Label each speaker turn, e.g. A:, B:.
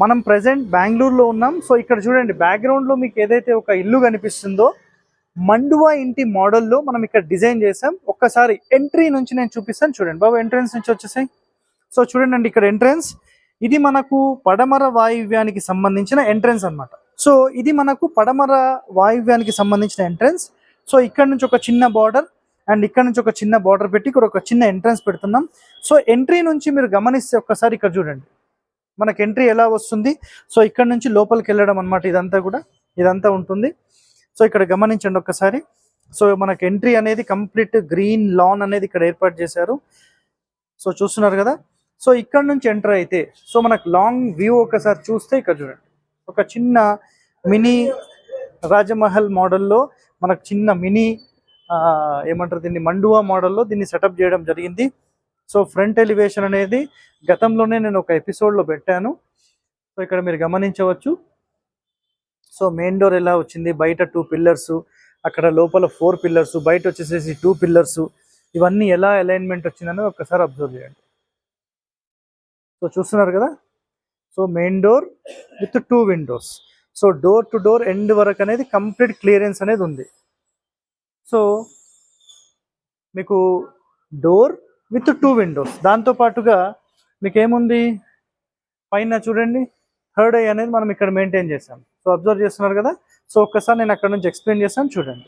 A: మనం ప్రజెంట్ బెంగళూరులో ఉన్నాం. సో ఇక్కడ చూడండి బ్యాక్గ్రౌండ్లో లో మీకు ఏదైతే ఒక ఇల్లు కనిపిస్తుందో మండువా ఇంటి మోడల్లో మనం ఇక్కడ డిజైన్ చేసాం ఒక్కసారి ఎంట్రీ నుంచి నేను చూపిస్తాను. చూడండి బాబు ఎంట్రన్స్ నుంచి వచ్చేసాయి. సో చూడండి అండి ఇక్కడ ఎంట్రన్స్ ఇది మనకు పడమర వాయువ్యానికి సంబంధించిన ఎంట్రన్స్ అన్నమాట. సో ఇది మనకు పడమర వాయువ్యానికి సంబంధించిన ఎంట్రన్స్ సో ఇక్కడ నుంచి ఒక చిన్న బార్డర్ అండ్ ఇక్కడ నుంచి ఒక చిన్న బార్డర్ పెట్టి ఇక్కడ ఒక చిన్న ఎంట్రన్స్ పెడుతున్నాం. సో ఎంట్రీ నుంచి మీరు గమనిస్తే ఒక్కసారి ఇక్కడ చూడండి. మనకి ఎంట్రీ ఎలా వస్తుంది? సో ఇక్కడ నుంచి లోపలికి వెళ్ళడం అన్నమాట ఇదంతా కూడా. ఇదంతా ఉంటుంది. సో ఇక్కడ గమనించండి ఒక్కసారి. సో మనకు ఎంట్రీ అనేది కంప్లీట్ గ్రీన్ లాన్ అనేది ఇక్కడ ఏర్పాటు చేశారు. సో చూస్తున్నారు కదా? సో ఇక్కడ నుంచి ఎంటర్ అయితే సో మనకు లాంగ్ వ్యూ ఒకసారి చూస్తే ఇక్కడ చూడండి. ఒక చిన్న మినీ రాజమహల్ మోడల్లో మనకు చిన్న మినీ ఏమంటారు దీన్ని మండువా మోడల్లో దీన్ని సెటప్ చేయడం జరిగింది. సో ఫ్రంట్ ఎలివేషన్ అనేది గతంలోనే నేను ఒక ఎపిసోడ్లో పెట్టాను. సో ఇక్కడ మీరు గమనించవచ్చు. సో మెయిన్ డోర్ ఎలా వచ్చింది? బయట టూ పిల్లర్స్ అక్కడ లోపల ఫోర్ పిల్లర్స్ బయట వచ్చేసేసి టూ పిల్లర్స్ ఇవన్నీ ఎలా అలైన్మెంట్ వచ్చిందని ఒక్కసారి అబ్జర్వ్ చేయండి. సో చూస్తున్నారు కదా? So main door with two windows. So door to door end వరకు అనేది కంప్లీట్ క్లియరెన్స్ అనేది ఉంది. సో మీకు డోర్ విత్ టూ విండోస్. దాంతో పాటుగా మీకు ఏముంది పైన చూడండి థర్డ్ ఐ అనేది మనం ఇక్కడ మెయింటైన్ చేసాం సో అబ్జర్వ్ చేస్తున్నారు కదా? సో ఒక్కసారి నేను అక్కడ నుంచి ఎక్స్ప్లెయిన్ చేస్తాను చూడండి.